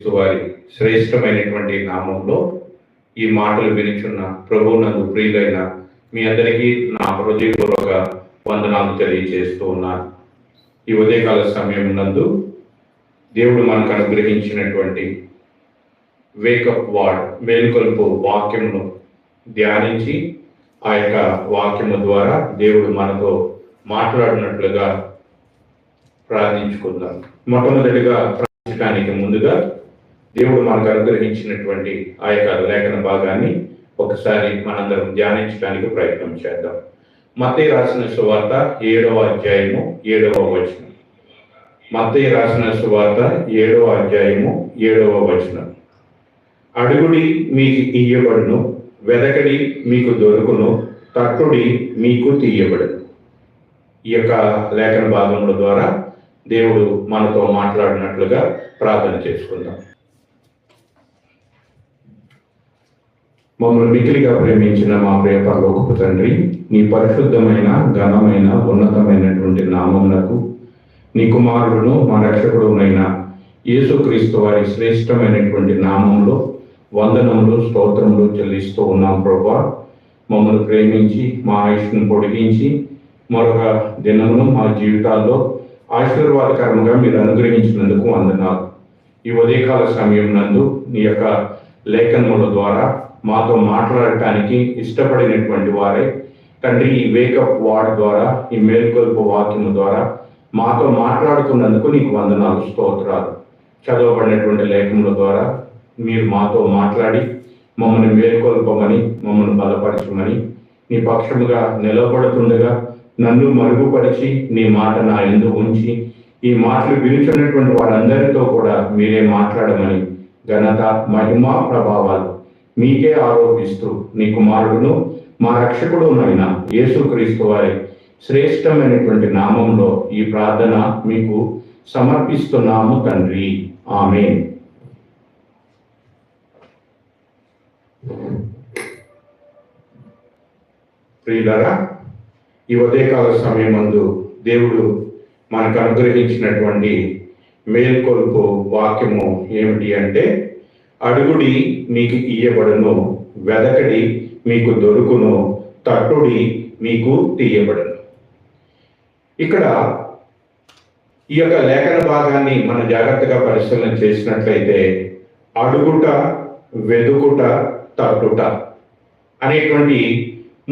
వారి శ్రేష్టమైనటువంటి నామంలో ఈ మాటలు వినిచున్న ప్రభు నందు ప్రియులైన మీ అందరికీ నా హృదయపూర్వక వందనాలు తెలియజేస్తూ ఉన్నాను. ఈ ఉదయకాల సమయం నందు దేవుడు మనకు అనుగ్రహించినటువంటి వేకప్ వార్డ్ మేల్కొల్పు వాక్యమును ధ్యానించి ఆ యొక్క వాక్యము ద్వారా దేవుడు మనతో మాట్లాడినట్లుగా ప్రార్థించుకుందాం. మొట్టమొదటిగా ప్రార్థించడానికి ముందుగా దేవుడు మనకు అనుగ్రహించినటువంటి ఆ యొక్క లేఖన భాగాన్ని ఒకసారి మనందరం ధ్యానించడానికి ప్రయత్నం చేద్దాం. మత్తయ్య రాసిన సువార్త ఏడవ అధ్యాయము ఏడవ వచనం. మత్తయ్య రాసిన సువార్త ఏడవ అధ్యాయము ఏడవ వచనం. అడుగుడి మీకు ఇయ్యబడును వెదకడి మీకు దొరుకును తట్టుడి మీకు తీయబడును. ఈ యొక్క లేఖన భాగముల ద్వారా దేవుడు మనతో మాట్లాడినట్లుగా ప్రార్థన చేసుకుందాం. మమ్మల్ని మిక్కిలిగా ప్రేమించిన మా ప్రియ పరలోకపు తండ్రి నీ పరిశుద్ధమైన ఘనమైన ఉన్నతమైనటువంటి నామమునకు నీ కుమారుడును మా రక్షకుడునైన యేసుక్రీస్తు వారి శ్రేష్టమైనటువంటి నామంలో వందనములు స్తోత్రములు చెల్లిస్తూ ఉన్నాం ప్రభా. మమ్మల్ని ప్రేమించి మా ఆయుష్ను పొడిగించి మరొక దినమును మా జీవితాల్లో ఆశీర్వాదకరంగా మీరు అనుగ్రహించినందుకు వందనాలు. ఈ ఉదయకాల సమయం నందు నీ యొక్క లేఖనముల ద్వారా మాతో మాట్లాడటానికి ఇష్టపడినటువంటి వారే తండ్రి ఈ వేకప్ వార్డ్ ద్వారా ఈ మేల్కొల్పు వాక్యము ద్వారా మాతో మాట్లాడుతున్నందుకు నీకు వందనాలు స్తోత్రాలు. చదవబడినటువంటి లేఖముల ద్వారా మీరు మాతో మాట్లాడి మమ్మల్ని మేల్కొల్పమని మమ్మల్ని బలపరచమని నీ పక్షముగా నిలబడుతుండగా నన్ను మరుగుపరిచి నీ మాట నా ఎందు ఉంచి ఈ మాటలు వినుచున్నటువంటి వారందరితో కూడా మీరే మాట్లాడమని ఘనత మహిమ ప్రభావాలు మీకే ఆరోపిస్తూ నీ కుమారుడును మా రక్షకుడునైన యేసుక్రీస్తు వారి శ్రేష్టమైనటువంటి నామంలో ఈ ప్రార్థన మీకు సమర్పిస్తున్నాము తండ్రి. ఆమె ప్రియులరా ఈ ఉదయకాల సమయమందు దేవుడు మనకు అనుగ్రహించినటువంటి మేల్కొల్పు వాక్యము ఏమిటి అంటే అడుగుడి మీకు ఇయ్యబడును వెదకడి మీకు దొరుకును తట్టుడి మీకు తీయబడును. ఇక్కడ ఈ యొక్క లేఖన భాగాన్ని మనం జాగ్రత్తగా పరిశీలన చేసినట్లయితే అడుగుట వెదుకుట తట్టుట అనేటువంటి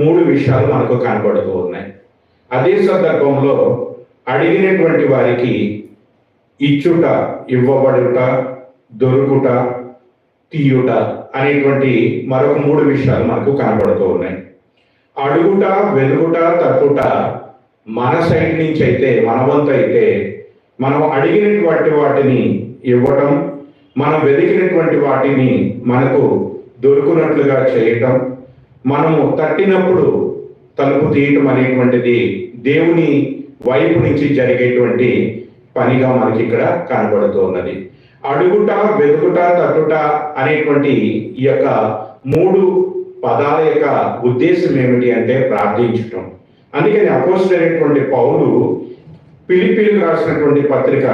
మూడు విషయాలు మనకు కనబడుతూ ఉన్నాయి. అదే సందర్భంలో అడిగినటువంటి వారికి ఇచ్చుట ఇవ్వబడుట దొరుకుట తీయుట అనేటువంటి మరొక మూడు విషయాలు మనకు కనబడుతూ ఉన్నాయి. అడుగుట వెలుగుట తప్పుట మన సైడ్ నుంచి అయితే మన వంతు అయితే మనం అడిగినటువంటి వాటిని ఇవ్వటం మనం వెతికినటువంటి వాటిని మనకు దొరుకునట్లుగా చేయటం మనము తట్టినప్పుడు తలుపు తీయటం అనేటువంటిది దేవుని వైపు నుంచి జరిగేటువంటి పనిగా మనకి ఇక్కడ కనబడుతూ ఉన్నది. అడుగుట వెతుకుట తట్టుట అనేటువంటి ఈ యొక్క మూడు పదాల యొక్క ఉద్దేశం ఏమిటి అంటే ప్రార్థించటం. అందుకని అపోజినటువంటి పౌలు పిలిపిలు రాసినటువంటి పత్రిక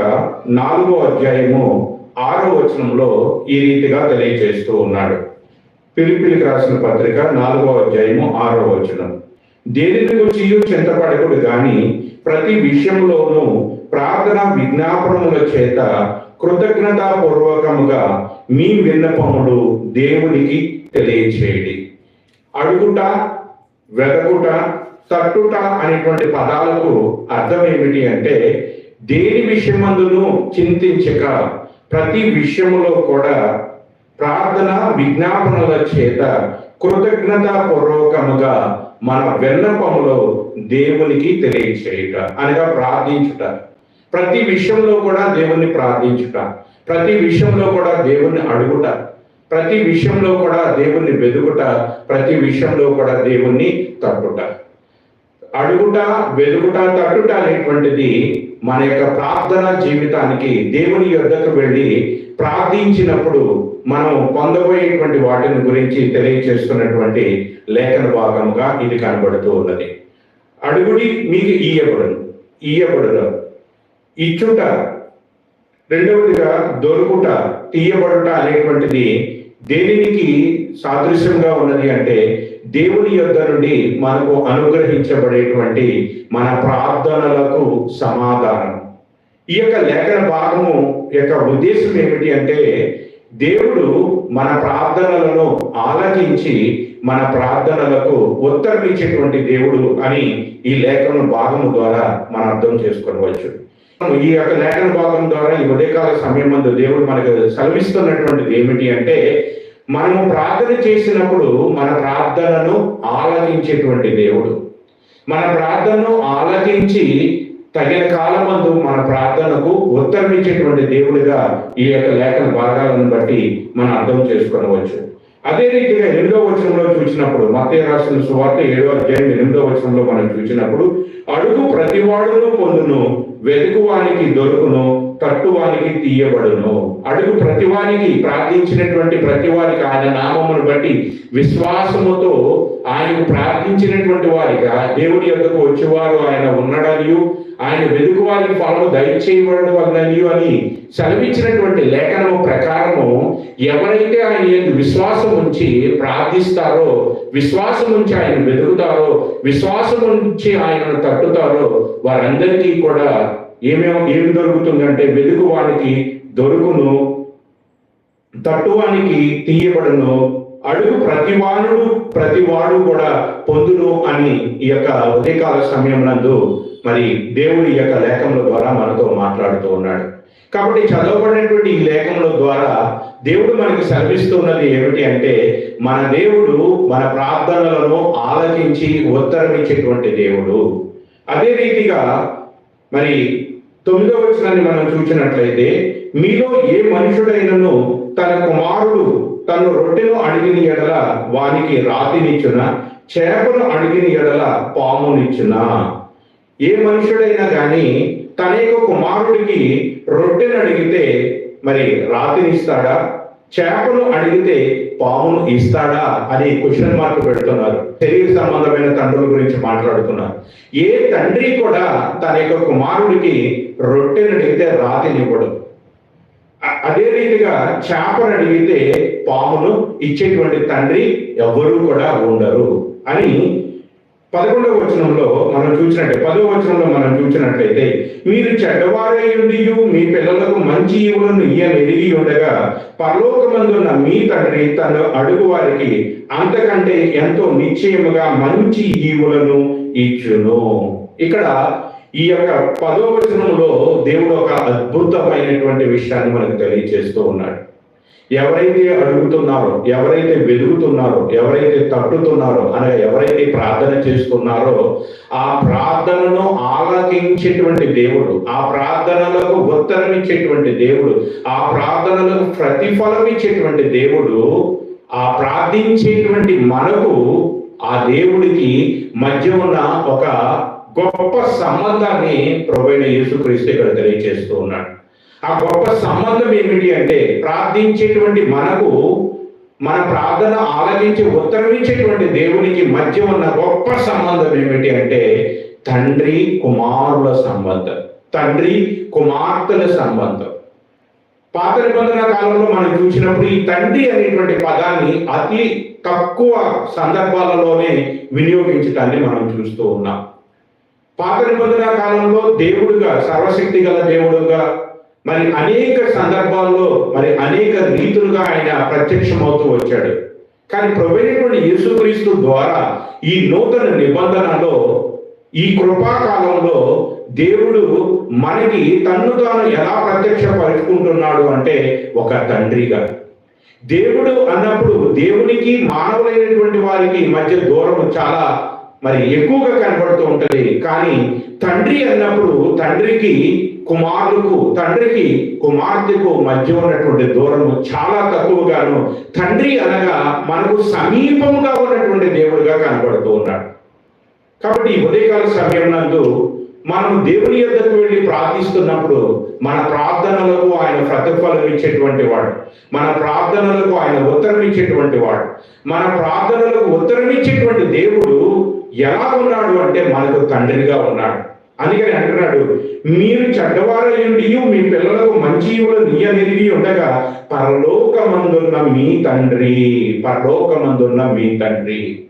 నాలుగో అధ్యాయము ఆరో వచనంలో ఈ రీతిగా తెలియజేస్తూ ఉన్నాడు. పిలిపిలికి రాసిన పత్రిక నాలుగో అధ్యాయము ఆరో వచనం. దేనిని గురించి చింతపడకుడు కానీ ప్రతి విషయంలోనూ ప్రార్థన విజ్ఞాపనముల చేత కృతజ్ఞతాపూర్వకముగా మీ విన్నపములు దేవునికి తెలియచేయండి. అడుగుట వెదకుట తట్టుట అనేటువంటి పదాలకు అర్థం ఏమిటి అంటే దేని విషయమందును చింతించక ప్రతి విషయములో కూడా ప్రార్థన విజ్ఞాపనల చేత కృతజ్ఞతాపూర్వకముగా మన విన్నపములో దేవునికి తెలియచేయట అనగా ప్రార్థించుట. ప్రతి విషయంలో కూడా దేవుణ్ణి ప్రార్థించుట ప్రతి విషయంలో కూడా దేవుణ్ణి అడుగుట ప్రతి విషయంలో కూడా దేవుణ్ణి వెదుగుట ప్రతి విషయంలో కూడా దేవుణ్ణి తట్టుట. అడుగుట వెదుగుట తట్టుట అనేటువంటిది మన యొక్క ప్రార్థన జీవితానికి దేవుని యొద్దకు వెళ్ళి ప్రార్థించినప్పుడు మనం పొందబోయేటువంటి వాటిని గురించి తెలియచేస్తున్నటువంటి లేఖన భాగముగా ఇది కనబడుతూ ఉన్నది. అడుగుడి మీకు ఈయబడును ఈయబడును. ఇచ్చుట రెండవదిగా దొరుకుట తీయబడుట అనేటువంటిది దేనికి సాదృశ్యంగా ఉన్నది అంటే దేవుని యొద్ద నుండి మనకు అనుగ్రహించబడేటువంటి మన ప్రార్థనలకు సమాధానం. ఈ యొక్క లేఖన భాగము యొక్క ఉద్దేశం ఏమిటి అంటే దేవుడు మన ప్రార్థనలను ఆలకించి మన ప్రార్థనలకు ఉత్తరం ఇచ్చేటువంటి దేవుడు అని ఈ లేఖన భాగము ద్వారా మనం అర్థం చేసుకోవచ్చు ఈ యొక్క లేఖన భాగం ద్వారా ఈ ఉదయకాల సమయం మందు దేవుడు మనకు సెలవిస్తున్నటువంటిది ఏమిటి అంటే మనము ప్రార్థన చేసినప్పుడు మన ప్రార్థనను ఆలకించేటువంటి దేవుడు. మన ప్రార్థనను ఆలకించి తగిన కాలమందు మన ప్రార్థనకు ఉత్తరమించేటువంటి దేవుడిగా ఈ యొక్క లేఖన భాగాలను బట్టి మనం అర్థం చేసుకోవచ్చు అదే రీతిగా ఎనిమిదో వచనంలో చూసినప్పుడు మతయ రాసిన సువార్త ఏడో అధ్యాయం ఎనిమిదో వచనంలో మనం చూసినప్పుడు అడుగు ప్రతివాడును పొందును వెతుకువానికి దొరుకును తట్టువానికి తీయబడును. అడుగు ప్రతివానికి ప్రార్థించినటువంటి ప్రతివారికి ఆయన నామమును బట్టి విశ్వాసముతో ఆయన ప్రార్థించినటువంటి వారిగా దేవుడి యొక్కకు వచ్చేవారు ఆయన ఉన్నాడనియు ఆయన వెతుకువారికి ఫలము దయచేయబడడం వలననియు అని సెలవిచ్చినటువంటి లేఖనము ప్రకారము ఎవరైతే ఆయన యందు విశ్వాసం ఉంచి ప్రార్థిస్తారో విశ్వాసం ఉంచి ఆయన వెతుకుతారో విశ్వాసం ఉంచి ఆయనను తట్టుతారో వారందరికీ కూడా ఏమేమి ఏమి దొరుకుతుందంటే వెతుకువానికి దొరుకును తట్టువానికి తీయబడును అడుగు ప్రతివానుడు ప్రతివాడు కూడా పొందును అని ఈ యొక్క ఉదయకాల సమయం నందు మరి దేవుడి యొక్క లేఖముల ద్వారా మనతో మాట్లాడుతూ ఉన్నాడు. కాబట్టి చదవబడినటువంటి ఈ లేఖముల ద్వారా దేవుడు మనకి సెలవిస్తున్నది ఏమిటి అంటే మన దేవుడు మన ప్రార్థనలను ఆలకించి ఉత్తరం ఇచ్చేటువంటి దేవుడు. అదే రీతిగా మరి తొమ్మిదవ వచనాన్ని మనం చూసినట్లయితే మీలో ఏ మనుషుడైనను తన కుమారుడు తను రొట్టెను అడిగిన ఎడల వానికి రాతినిచ్చున? చేపను అడిగిన ఎడల పామునిచ్చునా? ఏ మనుషుడైనా కానీ తన యొక్క కుమారుడికి రొట్టెను అడిగితే మరి రాతినిస్తాడా? చేపను అడిగితే పామును ఇస్తాడా? అని క్వశ్చన్ మార్క్ పెడుతున్నారు. శరీర సంబంధమైన తండ్రుల గురించి మాట్లాడుతున్నారు. ఏ తండ్రి కూడా తన యొక్క కుమారుడికి రొట్టెను అడిగితే రాతినివ్వడు అ- అదే రీతిగా చేపను అడిగితే పామును ఇచ్చేటువంటి తండ్రి ఎవరు కూడా ఉండరు అని పదకొండవ వచనంలో మనం చూసినట్టే పదవ వచనంలో మనం చూసినట్లయితే మీరు చెడ్డవారై ఉండి మీ పిల్లలకు మంచి ఈవులను ఇయ్యని ఎరిగి ఉండగా పరలోకమందున్న మీ తండ్రి తను అడుగు వారికి అంతకంటే ఎంతో నిశ్చయముగా మంచి ఈవులను ఇచ్చును. ఇక్కడ ఈ యొక్క పదో వచనంలో దేవుడు ఒక అద్భుతమైనటువంటి విషయాన్ని మనకు తెలియజేస్తూ ఉన్నాడు. ఎవరైతే అడుగుతున్నారో ఎవరైతే వెలుగుతున్నారో ఎవరైతే తట్టుతున్నారో అనగా ఎవరైతే ప్రార్థన చేస్తున్నారో ఆ ప్రార్థనను ఆలకించేటువంటి దేవుడు ఆ ప్రార్థనలకు ఉత్తరం ఇచ్చేటువంటి దేవుడు ఆ ప్రార్థనలకు ప్రతిఫలం ఇచ్చేటువంటి దేవుడు ఆ ప్రార్థించేటువంటి మనకు ఆ దేవుడికి మధ్య ఉన్న ఒక గొప్ప సంబంధాన్ని ప్రొవైడ్ యేసుక్రీస్తు ఇక్కడ తెలియజేస్తూ ఉన్నాడు. ఆ గొప్ప సంబంధం ఏమిటి అంటే ప్రార్థించేటువంటి మనకు మన ప్రార్థన ఆలకించి ఉత్తరమించేటువంటి దేవునికి మధ్య ఉన్న గొప్ప సంబంధం ఏమిటి అంటే తండ్రి కుమారుల సంబంధం తండ్రి కుమార్తెల సంబంధం. పాత నిబంధన కాలంలో మనం చూసినప్పుడు ఈ తండ్రి అనేటువంటి పదాన్ని అతి తక్కువ సందర్భాలలోనే వినియోగించడాన్ని మనం చూస్తూ ఉన్నాం. పాత నిబంధన కాలంలో దేవుడుగా సర్వశక్తి గల దేవుడుగా మరి అనేక సందర్భాల్లో మరి అనేక రీతులుగా ఆయన ప్రత్యక్షమవుతూ వచ్చాడు. కానీ ప్రవైనటువంటి యేసుక్రీస్తు ద్వారా ఈ నూతన నిబంధనలో ఈ కృపాకాలంలో దేవుడు మనకి తన్ను తాను ఎలా ప్రత్యక్షపరుచుకుంటున్నాడు అంటే ఒక తండ్రిగా. దేవుడు అన్నప్పుడు దేవునికి మానవులైనటువంటి వారికి మధ్య దూరం చాలా మరి ఎక్కువగా కనబడుతూ ఉంటుంది. కానీ తండ్రి అన్నప్పుడు తండ్రికి కుమారులకు తండ్రికి కుమార్తెకు మధ్య ఉన్నటువంటి దూరము చాలా తక్కువగాను. తండ్రి అనగా మనకు సమీపంగా ఉన్నటువంటి దేవుడిగా కనబడుతూ ఉన్నాడు. కాబట్టి ఉదయకాల సమయం నందు మనం దేవుని యొద్దకు వెళ్ళి ప్రార్థిస్తున్నప్పుడు మన ప్రార్థనలకు ఆయన ప్రతిఫలం ఇచ్చేటువంటి వాడు. మన ప్రార్థనలకు ఆయన ఉత్తరం ఇచ్చేటువంటి వాడు. మన ప్రార్థనలకు ఉత్తరం ఇచ్చేటువంటి దేవుడు ఎలా ఉన్నాడు అంటే మనకు తండ్రిగా ఉన్నాడు. అందుకని అంటున్నాడు మీరు చెడ్డవారయుండి మీ పిల్లలకు మంచి ఈవులు నీయనిరిగి ఉండగా పరలోకమందున్న మీ తండ్రి పరలోకమందున్న మీ తండ్రి.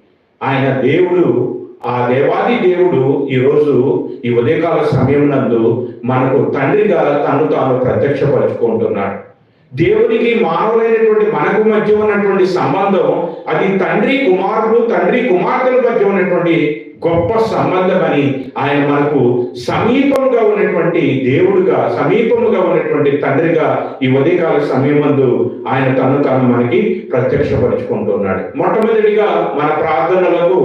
ఆయన దేవుడు ఆ దేవాది దేవుడు ఈరోజు ఈ ఉదయకాల సమయం నందు మనకు తండ్రిగా తను తాను ప్రత్యక్షపరుచుకుంటున్నాడు. దేవునికి మానవులైనటువంటి మనకు మధ్య ఉన్నటువంటి సంబంధం అది తండ్రి కుమారుడు తండ్రి కుమార్తెల మధ్య ఉన్నటువంటి గొప్ప సంబంధమని ఆయన మనకు సమీపంగా ఉన్నటువంటి దేవుడుగా సమీపముగా ఉన్నటువంటి తండ్రిగా ఈ ఉదయకాల సమయం మందు ఆయన తను తాను మనకి ప్రత్యక్షపరుచుకుంటున్నాడు. మొట్టమొదటిగా మన ప్రార్థనలకు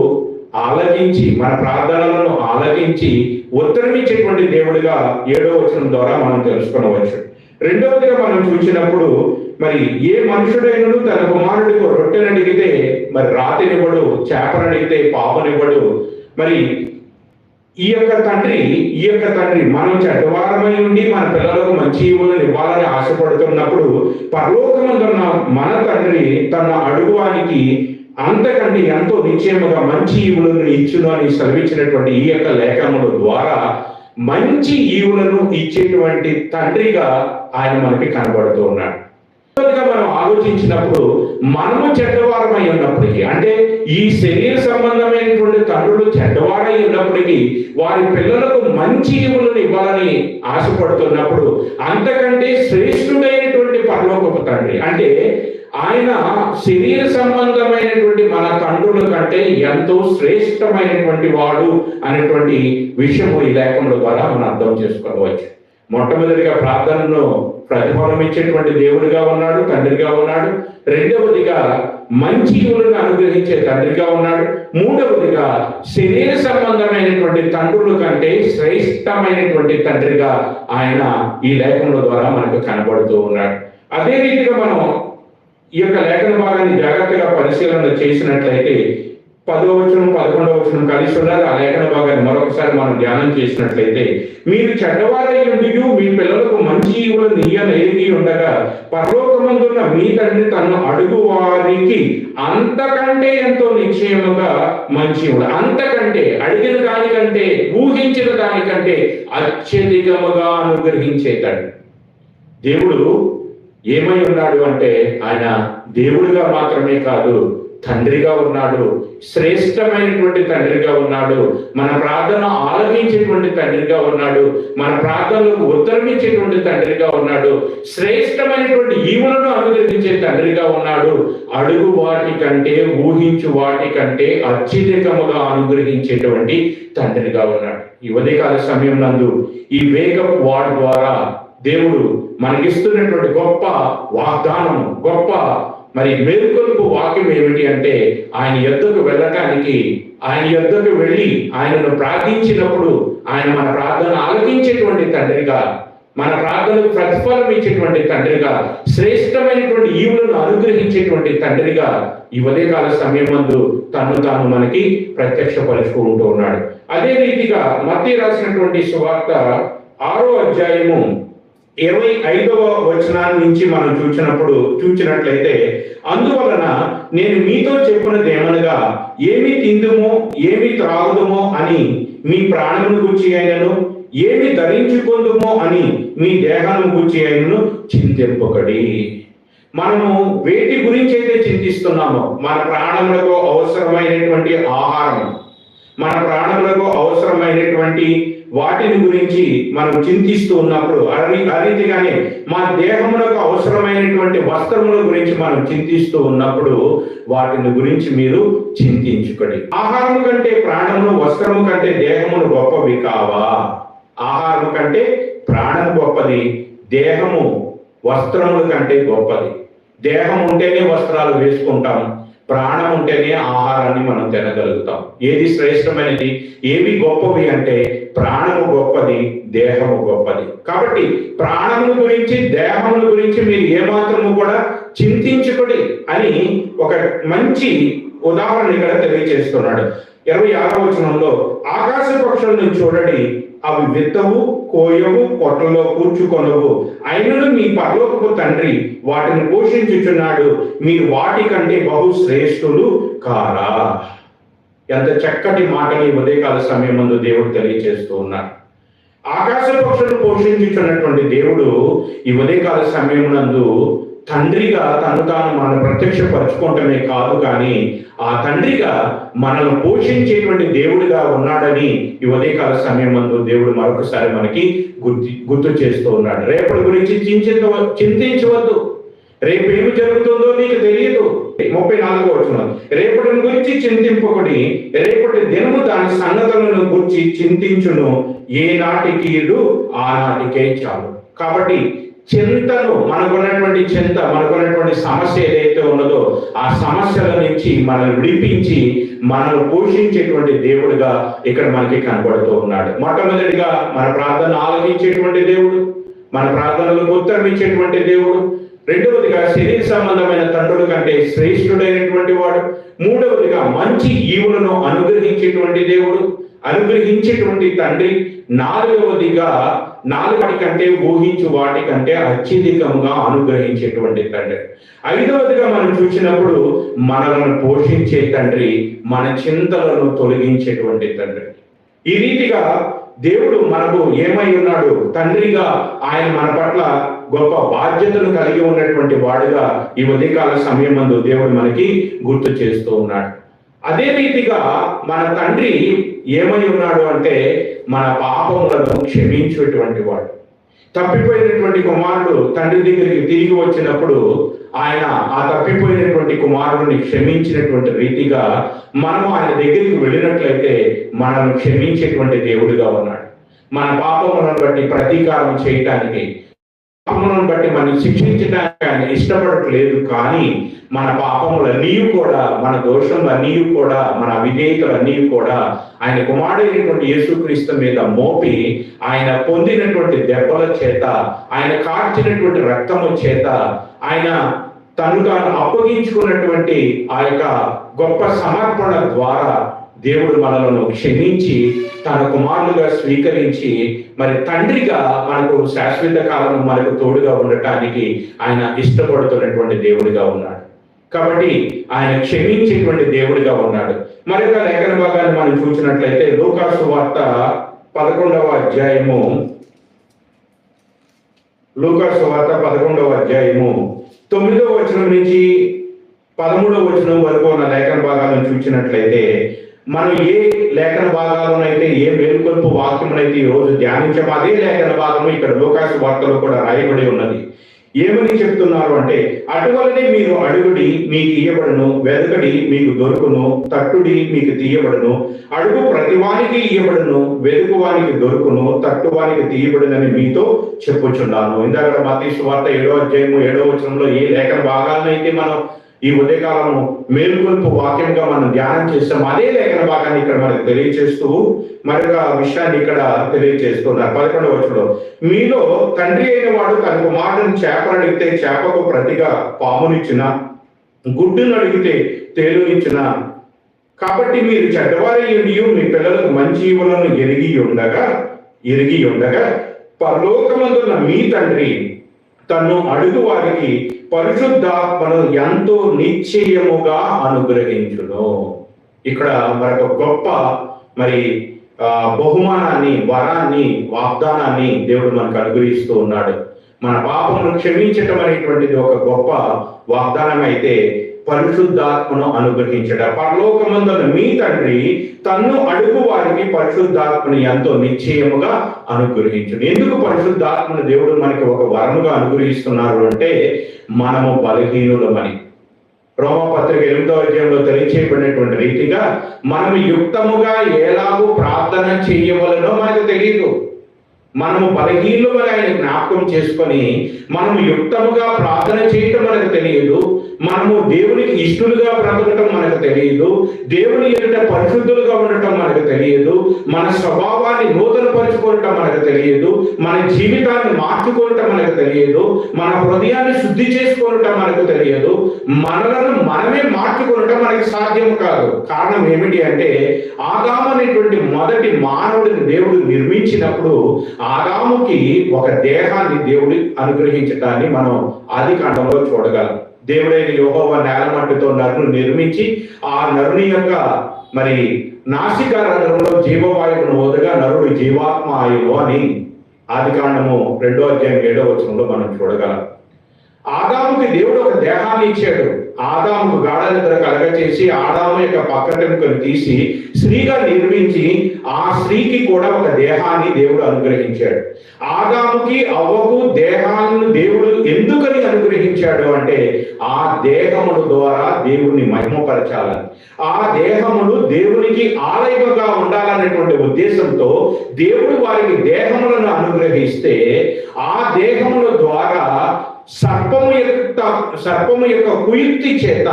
ఆలకించి మన ప్రార్థనలను ఆలకించి ఉత్తరమిచ్చేటువంటి దేవుడిగా ఏడో వచనం ద్వారా మనం తెలుసుకొనవచ్చు రెండవదిగా మనం చూసినప్పుడు మరి ఏ మనుషుడైనను తన కుమారుడికి రొట్టెనడిగితే మరి రాతినివ్వడు చేపనడిగితే పాపనివ్వడు మరి ఈ యొక్క తండ్రి ఈ యొక్క తండ్రి మనం చెడ్డవారమై ఉండి మన పిల్లలకు మంచి ఈవులను ఇవ్వాలని ఆశపడుతున్నప్పుడు పరలోకమందున్న మన తండ్రి తన అడుగువానికి అంతకంటే ఎంతో నిశ్చయముగా మంచి ఈవులను ఇచ్చును అని శ్రమించినటువంటి ఈ యొక్క లేఖనముల ద్వారా మంచి ఈవులను ఇచ్చేటువంటి తండ్రిగా ఆయన మనకి కనబడుతూ ఉన్నాడు. మనం ఆలోచించినప్పుడు మనము చెడ్డవారమై ఉన్నప్పటికీ అంటే ఈ శరీర సంబంధమైనటువంటి తండ్రులు చెడ్డవారై ఉన్నప్పటికీ వారి పిల్లలకు మంచి ఇవులను ఇవ్వాలని ఆశపడుతున్నప్పుడు అంతకంటే శ్రేష్ఠుడైనటువంటి పరలోకపు తండ్రి అంటే ఆయన శరీర సంబంధమైనటువంటి మన తండ్రుల కంటే ఎంతో శ్రేష్టమైనటువంటి వాడు అనేటువంటి విషయము ఈ లేఖముల ద్వారా మనం అర్థం చేసుకోవచ్చు. మొట్టమొదటిగా ప్రార్థనను ప్రతిఫలం ఇచ్చేటువంటి దేవుడిగా ఉన్నాడు తండ్రిగా ఉన్నాడు. రెండవదిగా మంచి ఈవులను అనుగ్రహించే తండ్రిగా ఉన్నాడు. మూడవదిగా శరీర సంబంధమైనటువంటి తండ్రుల కంటే శ్రేష్టమైనటువంటి తండ్రిగా ఆయన ఈ లేఖముల ద్వారా మనకు కనబడుతూ ఉన్నాడు. అదే రీతిగా మనం ఈ యొక్క లేఖన భాగాన్ని జాగ్రత్తగా పరిశీలన చేసినట్లయితే పదో వచనం పదకొండవ వచనం కలిసి ఉన్నారు ఆ లేఖన భాగాన్ని మరొకసారి మనం ధ్యానం చేసినట్లయితే మీరు చెడ్డవారై ఉండి మీ పిల్లలకు మంచి ఇవ్వడం నీయన ఎరిగి ఉండగా పరలోకమందున్న మీ తండ్రి తను అడుగు వారికి అంతకంటే ఎంతో నిశ్చయముగా మంచి అంతకంటే అడిగిన దానికంటే ఊహించిన దానికంటే అత్యధికముగా అనుగ్రహించేతాడు దేవుడు ఏమై ఉన్నాడు అంటే ఆయన దేవుడిగా మాత్రమే కాదు తండ్రిగా ఉన్నాడు శ్రేష్టమైనటువంటి తండ్రిగా ఉన్నాడు మన ప్రార్థన ఆలకించేటువంటి తండ్రిగా ఉన్నాడు మన ప్రార్థనలకు ఉత్తరమిచ్చేటువంటి తండ్రిగా ఉన్నాడు శ్రేష్టమైనటువంటి ఈవులను అనుగ్రహించే తండ్రిగా ఉన్నాడు అడుగు వాటి కంటే ఊహించు వాటి కంటే అత్యధికముగా అనుగ్రహించేటువంటి తండ్రిగా ఉన్నాడు. ఈ ఉదయకాల సమయం నందు ఈ వేగప్ వార్డ్ ద్వారా దేవుడు మనకిస్తున్నటువంటి గొప్ప వాగ్దానం గొప్ప మరి మేల్కొలుపు వాక్యం ఏమిటి అంటే ఆయన యొద్దకు వెళ్ళటానికి ఆయన యొద్దకు వెళ్ళి ఆయనను ప్రార్థించినప్పుడు ఆయన మన ప్రార్థన ఆలకించేటువంటి తండ్రిగా మన ప్రార్థనకు ప్రతిఫలం ఇచ్చేటువంటి తండ్రిగా శ్రేష్టమైనటువంటి ఈవులను అనుగ్రహించేటువంటి తండ్రిగా ఈ ఉదయకాల సమయం మందు తను తాను మనకి ప్రత్యక్షపరుచుకుంటూ ఉన్నాడు. అదే రీతిగా మధ్య రాసినటువంటి సువార్త ఆరో అధ్యాయము ఇరవై ఐదవ వచనాన్ని నుంచి మనం చూసినప్పుడు చూసినట్లయితే అందువలన నేను మీతో చెప్పినది ఏమనగా ఏమి తిందుమో ఏమి త్రాగుదుమో అని మీ ప్రాణమును గుర్చి అయినను ఏమి ధరించుకుందుమో అని మీ దేహాన్ని గుర్చి అయినను చింతింపకడి. మనము వేటి గురించి అయితే చింతిస్తున్నామో మన ప్రాణములకు అవసరమైనటువంటి ఆహారం మన ప్రాణములకు అవసరమైనటువంటి వాటిని గురించి మనం చింతిస్తూ ఉన్నప్పుడు అరి ఆ రీతిగానే మా దేహములకు అవసరమైనటువంటి వస్త్రముల గురించి మనం చింతిస్తూ ఉన్నప్పుడు వాటిని గురించి మీరు చింతించుకోండి. ఆహారము కంటే ప్రాణము వస్త్రము కంటే దేహమును గొప్పవి కావా? ఆహారము కంటే ప్రాణం గొప్పది దేహము వస్త్రముల కంటే గొప్పది. దేహం ఉంటేనే వస్త్రాలు వేసుకుంటాం ప్రాణం ఉంటేనే ఆహారాన్ని మనం తినగలుగుతాం. ఏది శ్రేష్టమైనది? ఏవి గొప్పవి అంటే ప్రాణము గొప్పది దేహము గొప్పది. కాబట్టి ప్రాణముల గురించి దేహముల గురించి మీరు ఏమాత్రము కూడా చింతించుకోడి అని ఒక మంచి ఉదాహరణ ఇక్కడ తెలియజేస్తున్నాడు. ఇరవై ఆరో వచనంలో ఆకాశ పక్షులను చూడండి అవి విత్తవు కోయవు కొట్టలో కూర్చుకొనవు. అయినను మీ పరలోకపు తండ్రి వాటిని పోషించుచున్నాడు. మీరు వాటి కంటే బహు శ్రేష్ఠులు కారా? ఎంత చక్కటి మాటలు ఈ ఉదయకాల సమయం ముందు దేవుడు తెలియజేస్తూ ఉన్నారు. ఆకాశ పక్షులను పోషించుచున్నటువంటి దేవుడు ఈ ఉదయకాల నందు తండ్రిగా తను తాను మనం ప్రత్యక్షపరచుకోవటమే కాదు కానీ ఆ తండ్రిగా మనల్ని పోషించేటువంటి దేవుడిగా ఉన్నాడని ఈ ఉదయకాల సమయం మందు దేవుడు మరొకసారి మనకి గుర్తు గుర్తు చేస్తూ ఉన్నాడు. రేపటి గురించి చింతించ చింతించవద్దు. రేపు ఏమి జరుగుతుందో నీకు తెలియదు ముప్పై నాలుగో వచ్చిన రేపటి గురించి చింతింపకుడి రేపటి దినము దాని సంగతులను గురించి చింతించును. ఏ నాటికి ఆనాటికే చాలు. కాబట్టి చింతను మనకున్నటువంటి చింత మనకున్నటువంటి సమస్య ఏదైతే ఉన్నదో ఆ సమస్యల నుంచి మనల్ని విడిపించి మనల్ని పోషించేటువంటి దేవుడిగా ఇక్కడ మనకి కనబడుతూ ఉన్నాడు. మొట్టమొదటిగా మన ప్రార్థన ఆలోచించేటువంటి దేవుడు మన ప్రార్థనలకు ఉత్తరం ఇచ్చేటువంటి దేవుడు రెండవదిగా శరీర సంబంధమైన తండ్రుల కంటే శ్రేష్ఠుడైనటువంటి వాడు మూడవదిగా మంచి ఈవులను అనుగ్రహించేటువంటి దేవుడు అనుగ్రహించేటువంటి తండ్రి నాలుగవదిగా నాలుగటి కంటే ఊహించు వాటి కంటే అత్యధికంగా అనుగ్రహించేటువంటి తండ్రి. ఐదవదిగా మనం చూసినప్పుడు మనలను పోషించే తండ్రి మన చింతలను తొలగించేటువంటి తండ్రి. ఈ రీతిగా దేవుడు మనకు ఏమై ఉన్నాడు? తండ్రిగా ఆయన మన పట్ల గొప్ప బాధ్యతను కలిగి ఉన్నటువంటి వాడుగా ఈ ఉదయకాల సమయం మందు దేవుడు మనకి గుర్తు చేస్తూ ఉన్నాడు. అదే రీతిగా మన తండ్రి ఏమై ఉన్నాడు అంటే మన పాపములను క్షమించేటువంటి వాడు. తప్పిపోయినటువంటి కుమారుడు తండ్రి దగ్గరికి తిరిగి వచ్చినప్పుడు ఆయన ఆ తప్పిపోయినటువంటి కుమారుడిని క్షమించినటువంటి రీతిగా మనం ఆయన దగ్గరికి వెళ్ళినట్లయితే మనల్ని క్షమించేటువంటి దేవుడిగా ఉన్నాడు. మన పాపములను బట్టి ప్రతీకారం చేయటానికి పాపములను బట్టి మనం శిక్షించడానికి ఆయన ఇష్టపడట్లేదు కానీ మన పాపములన్నీ కూడా మన దోషములన్నీ కూడా మన అవిధేయతలన్నీ కూడా ఆయన కుమారుడైనటువంటి యేసుక్రీస్తు మీద మోపి ఆయన పొందినటువంటి దెబ్బల చేత ఆయన కార్చినటువంటి రక్తము చేత ఆయన తను తాను అప్పగించుకున్నటువంటి ఆ యొక్క గొప్ప సమర్పణ ద్వారా దేవుడు మనలను క్షమించి తన కుమారులుగా స్వీకరించి మరి తండ్రిగా మనకు శాశ్వత కాలం మనకు తోడుగా ఉండటానికి ఆయన ఇష్టపడుతున్నటువంటి దేవుడిగా ఉన్నాడు. కాబట్టి ఆయన క్షమించేటువంటి దేవుడిగా ఉన్నాడు. మరొక లేఖన భాగాన్ని మనం చూసినట్లయితే లోకాసు వార్త పదకొండవ అధ్యాయము. లోకాసు వార్త పదకొండవ అధ్యాయము. తొమ్మిదవ వచనం నుంచి పదమూడవ వచనం వరకు ఉన్న లేఖన భాగాలను చూసినట్లయితే మనం ఏ లేఖన భాగాలనైతే ఏ మేలుకొల్పు వాక్యమునైతే ఈ రోజు ధ్యానించాము అదే లేఖన భాగము ఇక్కడ లోకాసు వార్తలో కూడా రాయబడి ఉన్నది. ఏమని చెప్తున్నారు అంటే అటువలనే మీరు అడుగుడి మీకు ఇయ్యబడును వెదకడి మీకు దొరుకును తట్టుడి మీకు తీయబడును అడుగు ప్రతివానికి ఇయ్యబడును వెదుకువానికి దొరుకును తట్టువానికి తీయబడునని మీతో చెప్పుచున్నాను. ఇందాక మతీసు వార్త ఏడో అధ్యాయము ఏడో వచనంలో ఏ లేఖన భాగాలనైతే మనం ఈ ఉదయకాలము మేల్కొల్పు వాక్యంగా మనం ధ్యానం చేస్తాం. అదే లేఖన భాగాన్ని ఇక్కడ మనకు తెలియజేస్తూ మరొక విషయాన్ని ఇక్కడ తెలియజేస్తున్నారు పదకొండవ వచనంలో మీలో తండ్రి అయిన వాడు తన కుమారుని చేపను అడిగితే చేపకు ప్రతిగా పామునిచ్చిన గుడ్డును అడిగితే తేలునిచ్చిన కాబట్టి మీరు చెడ్డవారయ్యుడియు మీ పిల్లలకు మంచి జీవులను ఎరిగి ఉండగా ఎరిగి ఉండగా పరలోకమందున్న మీ తండ్రి తను అడుగు వారికి పరిశుద్ధాత్మను ఎంతో నిశ్చయముగా అనుగ్రహించును. ఇక్కడ మరొక గొప్ప మరి ఆ, బహుమానాన్ని వరాన్ని వాగ్దానాన్ని దేవుడు మనకు అనుగ్రహిస్తూ ఉన్నాడు. మన పాపమును క్షమించటం అనేటువంటిది ఒక గొప్ప వాగ్దానం అయితే పరిశుద్ధాత్మను అనుగ్రహించట పరలోకమందున మీ తండ్రి తన్ను అడుగు వారికి పరిశుద్ధాత్మని ఎంతో నిశ్చయముగా అనుగ్రహించడు ఎందుకు పరిశుద్ధాత్మను దేవుడు మనకి ఒక వరముగా అనుగ్రహిస్తున్నారు అంటే మనము బలహీనులమని. రోమపత్రిక ఎనిమిదో అధ్యాయంలో తెలియచేయబడినటువంటి రీతిగా మనం యుక్తముగా ఎలాగూ ప్రార్థన చేయవలనో మనకు తెలియదు మనము బలహీనులని ఆయన జ్ఞాపకం చేసుకొని మనము యుక్తముగా ప్రార్థన చేయటం మనకు తెలియదు. మనము దేవునికి ఇష్టలుగా బ్రతకటం మనకు తెలియదు. దేవుని ఎదుట పరిశుద్ధులుగా ఉండటం మనకు తెలియదు. మన స్వభావాన్ని నూతనపరుచుకోవటం మనకు తెలియదు. మన జీవితాన్ని మార్చుకోవటం మనకు తెలియదు. మన హృదయాన్ని శుద్ధి చేసుకోవటం మనకు తెలియదు. మనలను మనమే మార్చుకోవటం మనకి సాధ్యం కాదు. కారణం ఏమిటి అంటే ఆదాము అనేటువంటి మొదటి మానవుడిని దేవుడు నిర్మించినప్పుడు ఆదాముకి ఒక దేహాన్ని దేవుడు అనుగ్రహించడాన్ని మనం ఆది కాండంలో చూడగలం. దేవుడైన యోహోవ నేలమట్టితో నరును నిర్మించి ఆ నరుని యొక్క మరి నాసిక రంధ్రంలో జీవవాయువును వదగా నరుడు జీవాత్మాయువు అని ఆది కాండము రెండో అధ్యాయం ఏడో వచనంలో మనం చూడగలం. ఆదాముకి దేవుడు ఒక దేహాన్ని ఇచ్చాడు. ఆదాము గాఢ నిద్ర కలగచేసి ఆదాము యొక్క పక్కటెముకను తీసి స్త్రీగా నిర్మించి ఆ స్త్రీకి కూడా ఒక దేహాన్ని దేవుడు అనుగ్రహించాడు. ఆదాముకి అవ్వకు దేహాలను దేవుడు ఎందుకని అనుగ్రహించాడు అంటే ఆ దేహముల ద్వారా దేవుణ్ణి మహిమపరచాలని. ఆ దేహములు దేవునికి ఆలయముగా ఉండాలనేటువంటి ఉద్దేశంతో దేవుడు వారికి దేహములను అనుగ్రహిస్తే ఆ దేహముల ద్వారా సర్పము యొక్క సర్పము యొక్క కుయుక్తి చేత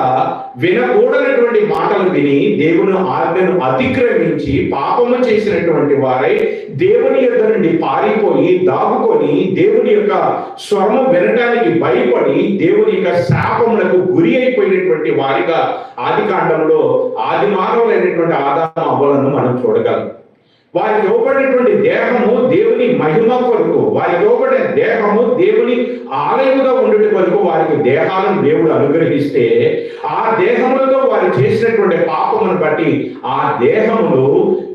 వినకూడనటువంటి మాటలు విని దేవుని ఆజ్ఞను అతిక్రమించి పాపము చేసినటువంటి వారై దేవుని యొక్క నుండి పారిపోయి దాగుకొని దేవుని యొక్క స్వరము వినడానికి భయపడి దేవుని యొక్క శాపములకు గురి అయిపోయినటువంటి వారిగా ఆది కాండంలో ఆది మానవులైనటువంటి ఆదామ అవ్వలను మనం చూడగలం. వారికి ఇవ్వబడినటువంటి దేహము దేవుని మహిమ కొరకు వారికి ఇవ్వబడిన దేహము దేవుని ఆలయముగా ఉండేటి కొరకు వారికి దేహాలను దేవుడు అనుగ్రహిస్తే ఆ దేహములతో వారు చేసినటువంటి పాపమును బట్టి ఆ దేహములు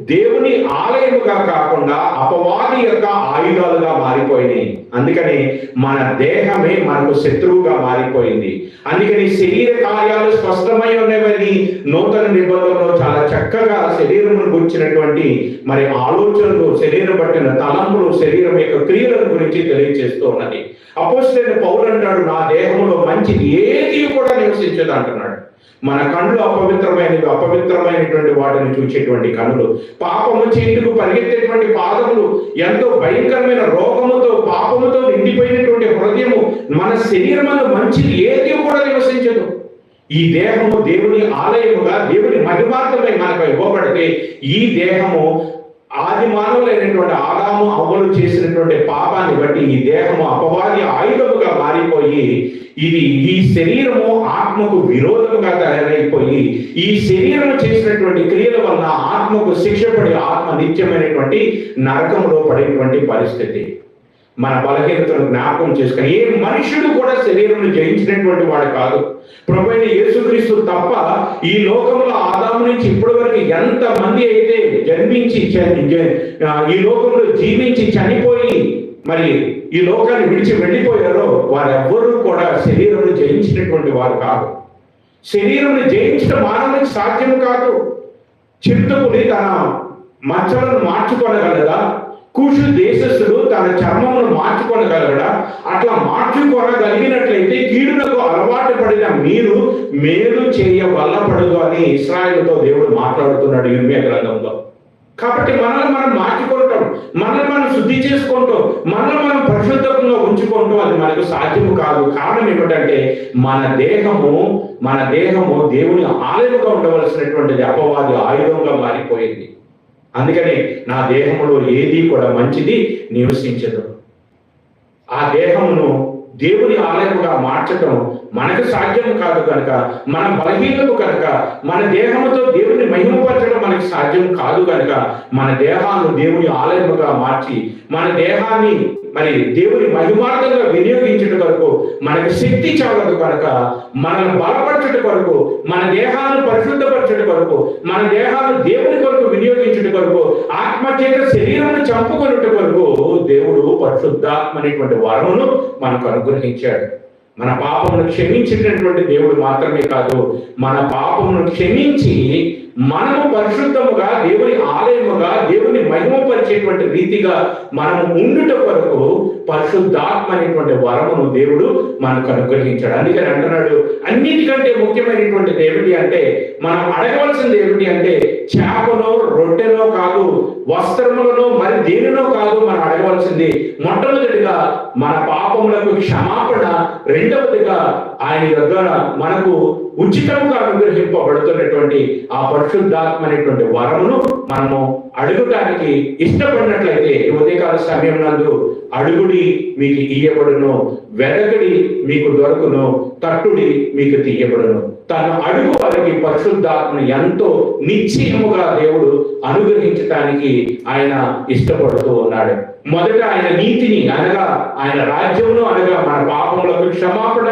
దేవుని ఆలయముగా కాకుండా అపవాది యొక్క ఆయుధాలుగా మారిపోయినాయి. అందుకని మన దేహమే మనకు శత్రువుగా మారిపోయింది. అందుకని శరీర కార్యాలు స్పష్టమై ఉన్నవని నూతన నిబంధనలో చాలా చక్కగా శరీరమును గురించినటువంటి మరి ఆలోచనలు శరీరం పట్టిన తలంపులు శరీరం యొక్క క్రియలను గురించి తెలియజేస్తూ ఉన్నది. అపోజిట్ పౌరు అంటాడు నా దేహంలో మంచిది ఏది కూడా నివసించదు అంటున్నాడు. మన కళ్ళు అపవిత్రమైనవి అపవిత్రమైనటువంటి వాటిని చూసేటువంటి కనులు పాపము చేతుకు పరిగెత్తేటువంటి పాదములు ఎంతో భయంకరమైన రోగముతో పాపముతో నిండిపోయినటువంటి హృదయము మన శరీరమందు మంచిది ఏది కూడా నివసించదు. ఈ దేహము దేవుని ఆలయముగా దేవుని మహిమార్థమై మనకు ఇవ్వబడితే ఈ దేహము ఆది మానవులైనటువంటి ఆదాము అవ్వలు చేసినటువంటి పాపాన్ని బట్టి ఈ దేహము అపవాది ఆయుధముగా మారిపోయి ఇది ఈ శరీరము ఆత్మకు విరోధముగా తయారైపోయి ఈ శరీరము చేసినటువంటి క్రియల వల్ల ఆత్మకు శిక్ష పడి ఆత్మ నిత్యమైనటువంటి నరకంలో పడేటువంటి పరిస్థితి. మన బలహీనతను జ్ఞాపకం చేసుకుని ఏ మనుషుడు కూడా శరీరం జయించినటువంటి వాడు కాదు. ప్రభుత్వ యేసుక్రీస్తు తప్ప ఈ లోకంలో ఆదాము నుంచి ఇప్పటి వరకు ఎంత మంది అయితే జన్మించి ఈ లోకంలో జీవించి చనిపోయి మరి ఈ లోకాన్ని విడిచి వెళ్ళిపోయారో వారెవ్వరూ కూడా శరీరం జయించినటువంటి వారు కాదు. శరీరం జయించడం మానవునికి సాధ్యం కాదు. చిరుతపులి తన మచ్చలను మార్చుకోగలదా? కుషు దేశస్థుడు తన చర్మమును మార్చుకోనగలగడా అట్లా మార్చుకోనగలిగినట్లయితే కీడునకు అలవాటు పడిన మీరు మేలు చేయ వల్లపడదు అని ఇస్రాయల్తో దేవుడు మాట్లాడుతున్నాడు ఇర్మియా గ్రంథంలో. కాబట్టి మనల్ని మనం మార్చుకుంటాం మనల్ని మనం శుద్ధి చేసుకుంటాం మనల్ని మనం పరిశుద్ధంగా ఉంచుకుంటాం అది మనకు సాధ్యము కాదు. కారణం ఏమిటంటే మన దేహము మన దేహము దేవుని ఆలయముగా ఉండవలసినటువంటిది అపవాది ఆయుధంగా మారిపోయింది. అందుకని నా దేహంలో ఏది కూడా మంచిది నివసించదు. ఆ దేహమును దేవుని ఆలయముగా మార్చడం మనకు సాధ్యం కాదు కనుక మన బలహీనము కనుక మన దేహంతో దేవుని మహిమపరచడం మనకు సాధ్యం కాదు కనుక మన దేహాన్ని దేవుని ఆలయముగా మార్చి మన దేహాన్ని మరి దేవుని మహిమార్థంగా వినియోగించడం కొరకు మనకు శక్తి చాలదు కనుక మనల్ని బలపరచట కొరకు మన దేహాన్ని పరిశుద్ధపరచట కొరకు మన దేహాన్ని దేవుని కొరకు వినియోగించట కొరకు ఆత్మచేత శరీరాన్ని చంపుకొనుట కొరకు దేవుడు పరిశుద్ధాత్మ అనేటువంటి వరమును మనకు అనుగ్రహించాడు. మన పాపమును క్షమించినటువంటి దేవుడు మాత్రమే కాదు మన పాపమును క్షమించి మనము పరిశుద్ధముగా దేవుని ఆలయముగా దేవుని మహిమపరిచేటువంటి రీతిగా మనము ఉండుట కొరకు పరిశుద్ధాత్మ అనేటువంటి వరమును దేవుడు మనకు అనుగ్రహించాడు. అందుకని అంటున్నాడు అన్నిటికంటే ముఖ్యమైనటువంటిది ఏమిటి అంటే మనం అడగవలసింది ఏమిటి అంటే చేపలో రొట్టెలో కాదు వస్త్రములలో మరి దేనిలో కాదు మనం అడగవలసింది మొట్టమొదటిగా మన పాపములకు క్షమాపణ రెండవదిగా ఆయన దగ్గర మనకు ఉచితంగా అనుగ్రహింపబడుతున్నటువంటి ఆ పరిశుద్ధాత్మ అనేటువంటి వరమును మనము అడుగుటానికి ఇష్టపడినట్లయితే ఉదయకాల సమయం నందు అడుగుడి మీకు ఇయ్యబడును వెదకడి మీకు దొరకును తట్టుడి మీకు తీయబడును. తను అడుగు వారికి పరిశుద్ధాత్మను ఎంతో నిశ్చయముగా దేవుడు అనుగ్రహించటానికి ఆయన ఇష్టపడుతూ ఉన్నాడు. మొదట ఆయన నీతిని అనగా ఆయన రాజ్యమును అనగా మన పాపములకు క్షమాపణ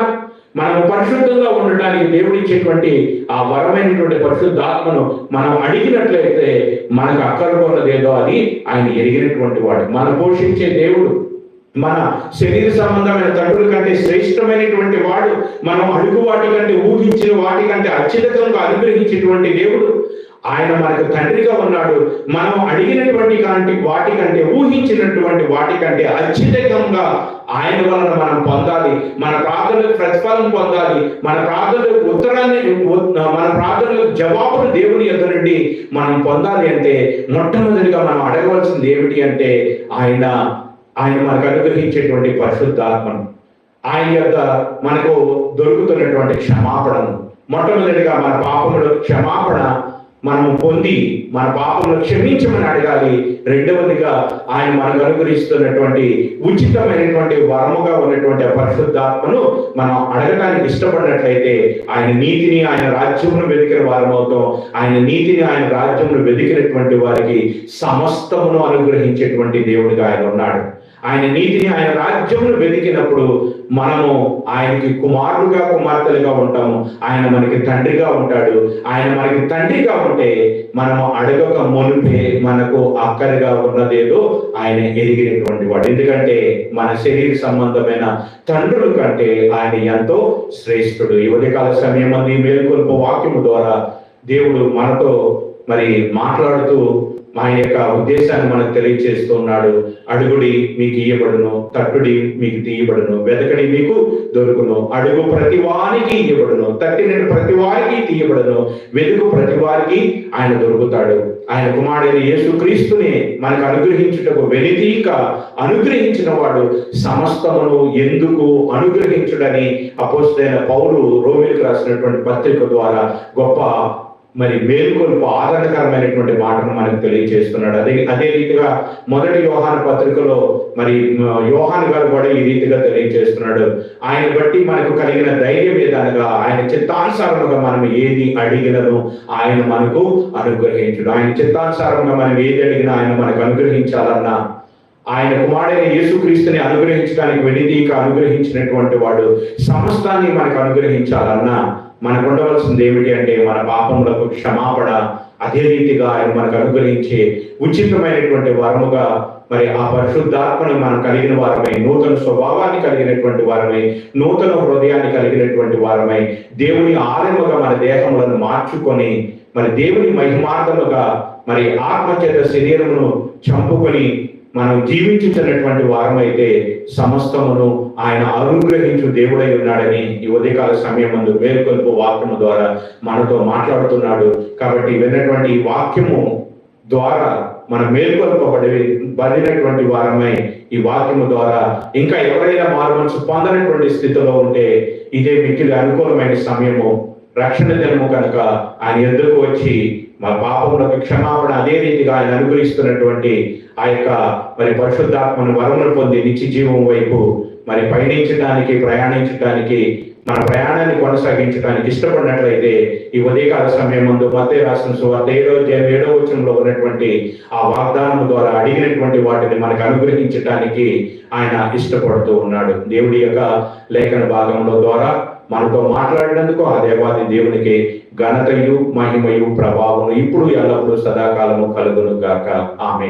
మనం పరిశుద్ధంగా ఉండటానికి దేవుడు ఇచ్చేటువంటి ఆ వరమైనటువంటి పరిశుద్ధాత్మను మనం అడిగినట్లయితే మనకు అక్కరకు అది ఆయన ఎరిగినటువంటి వాడు. మనం పోషించే దేవుడు మన శరీర సంబంధమైన తండ్రుల కంటే శ్రేష్టమైనటువంటి వాడు మనం అడుగు వాటి కంటే ఊహించిన వాటి కంటే అత్యధికంగా అనుగ్రహించేటువంటి దేవుడు ఆయన మనకు తండ్రిగా ఉన్నాడు. మనం అడిగినటువంటి కాంటి వాటి కంటే ఊహించినటువంటి వాటి కంటే అత్యధికంగా ఆయన వలన మనం పొందాలి. మన ప్రార్థనలకు ప్రతిఫలం పొందాలి. మన ప్రార్థనలకు ఉత్తరాన్ని మన ప్రార్థనలకు జవాబును దేవుని యొక్క నుండి మనం పొందాలి అంటే మొట్టమొదటిగా మనం అడగవలసింది ఏమిటి అంటే ఆయన ఆయన మనకు అనుగ్రహించేటువంటి పరిశుద్ధాత్మను. ఆయన యొక్క మనకు దొరుకుతున్నటువంటి క్షమాపణను. మొట్టమొదటిగా మన పాపముల క్షమాపణ మనము పొంది మన పాపములు క్షమించమని అడగాలి. రెండవదిగా ఆయన మనకు అనుగ్రహిస్తున్నటువంటి ఉచితమైనటువంటి వరముగా ఉన్నటువంటి పరిశుద్ధాత్మను మనం అడగడానికి ఇష్టపడినట్లయితే ఆయన నీతిని ఆయన రాజ్యమును వెతికిన వారం అవుతాం ఆయన నీతిని ఆయన రాజ్యమును వెతికినటువంటి వారికి సమస్తమును అనుగ్రహించేటువంటి దేవుడిగా ఆయన ఉన్నాడు. ఆయన నీతిని ఆయన రాజ్యమును వెతికినప్పుడు మనము ఆయనకి కుమారుడుగా కుమార్తెలుగా ఉంటాము. ఆయన మనకి తండ్రిగా ఉంటాడు. ఆయన మనకి తండ్రిగా ఉంటే మనము అడగక మునిపే మనకు అక్కరగా ఉన్నదేదో ఆయన ఎదిగినటువంటి వాడు. ఎందుకంటే మన శరీర సంబంధమైన తండ్రుల కంటే ఆయన ఎంతో శ్రేష్ఠుడు. యువతి కాల సమయం అంది మేల్కొల్పు వాక్యము ద్వారా దేవుడు మనతో మరి మాట్లాడుతూ ఆయన యొక్క ఉద్దేశాన్ని మనకు తెలియచేస్తున్నాడు. అడుగుడి మీకు ఇయ్యబడును తట్టుడి మీకు తీయబడును వెతకడి మీకు దొరుకును. అడుగు ప్రతి వారికి ఇయ్యబడును తట్టిన ప్రతి వారికి తీయబడును. వెతుకు ప్రతి వారికి ఆయన దొరుకుతాడు. ఆయన కుమారుడైన యేసుక్రీస్తుని మనకు అనుగ్రహించుటకు వెలితీక అనుగ్రహించిన వాడు సమస్తమును ఎందుకు అనుగ్రహించుడని అపోస్తైన పౌరు రోమిలకు రాసినటువంటి పత్రిక ద్వారా గొప్ప మరి మేల్కొల్పు ఆదరణకరమైనటువంటి మాటను మనకు తెలియజేస్తున్నాడు. అదే అదే రీతిగా మొదటి యోహాన్ పత్రికలో మరి యోహాన్ గారు కూడా ఈ రీతిగా తెలియజేస్తున్నాడు. ఆయన బట్టి మనకు కలిగిన ధైర్యం ఏదనగా ఆయన చిత్తానుసారముగా మనం ఏది అడిగినను ఆయన మనకు అనుగ్రహించడు. ఆయన చిత్తానుసారంగా మనం ఏది అడిగినా ఆయన మనకు అనుగ్రహించాలన్నా ఆయన కుమారుడైన యేసుక్రీస్తుని అనుగ్రహించడానికి వెలితీక అనుగ్రహించినటువంటి వాడు సమస్తాన్ని మనకు అనుగ్రహించాలన్నా మనకు ఉండవలసింది ఏమిటి అంటే మన పాపములకు క్షమాపణ అదే రీతిగా ఆయన మనకు అనుగ్రహించే ఉచితమైనటువంటి వరముగా మరి ఆ పరిశుద్ధాత్మని మనం కలిగిన వారమై నూతన స్వభావాన్ని కలిగినటువంటి వారమై నూతన హృదయాన్ని కలిగినటువంటి వారమై దేవుని ఆలయముగా మన దేహములను మార్చుకొని మరి దేవుని మహిమార్థముగా మరి ఆత్మచేత శరీరమును చంపుకొని మనం జీవించుతున్నటువంటి వారమైతే సమస్తమును ఆయన అనుగ్రహించు దేవుడై ఉన్నాడని ఈ ఉదయకాల సమయం ముందు మేల్కొల్పు వాక్యము ద్వారా మనతో మాట్లాడుతున్నాడు. కాబట్టి విన్నటువంటి ఈ వాక్యము ద్వారా మనం మేల్కొల్పబడి బలినటువంటి వారమై ఈ వాక్యము ద్వారా ఇంకా ఎవరైనా మారు మనసు పొందనటువంటి స్థితిలో ఉంటే ఇదే మిక్కిలి అనుకూలమైన సమయము. రక్షణ దినము కనుక ఆయన ఎదురుకు వచ్చి మా పాపములకు క్షమాపణ అదే రీతిగా ఆయన అనుగ్రహిస్తున్నటువంటి ఆ యొక్క మరి పరిశుద్ధాత్మను వరములు పొంది నిత్య జీవం వైపు మరి పయనించడానికి ప్రయాణించడానికి మన ప్రయాణాన్ని కొనసాగించడానికి ఇష్టపడినట్లయితే ఈ ఉదయకాల సమయం ముందు మధ్య రాసిన సువార్త ఏడో ఏడో వచనంలో ఉన్నటువంటి ఆ వాగ్దానం ద్వారా అడిగినటువంటి వాటిని మనకు అనుగ్రహించడానికి ఆయన ఇష్టపడుతూ ఉన్నాడు. దేవుడి యొక్క లేఖన భాగంలో ద్వారా మనతో మాట్లాడినందుకు ఆ దేవాది దేవునికి ఘనతయు మహిమయు ప్రభావము ఇప్పుడు ఎల్లప్పుడూ సదాకాలము కలుగును గాక ఆమె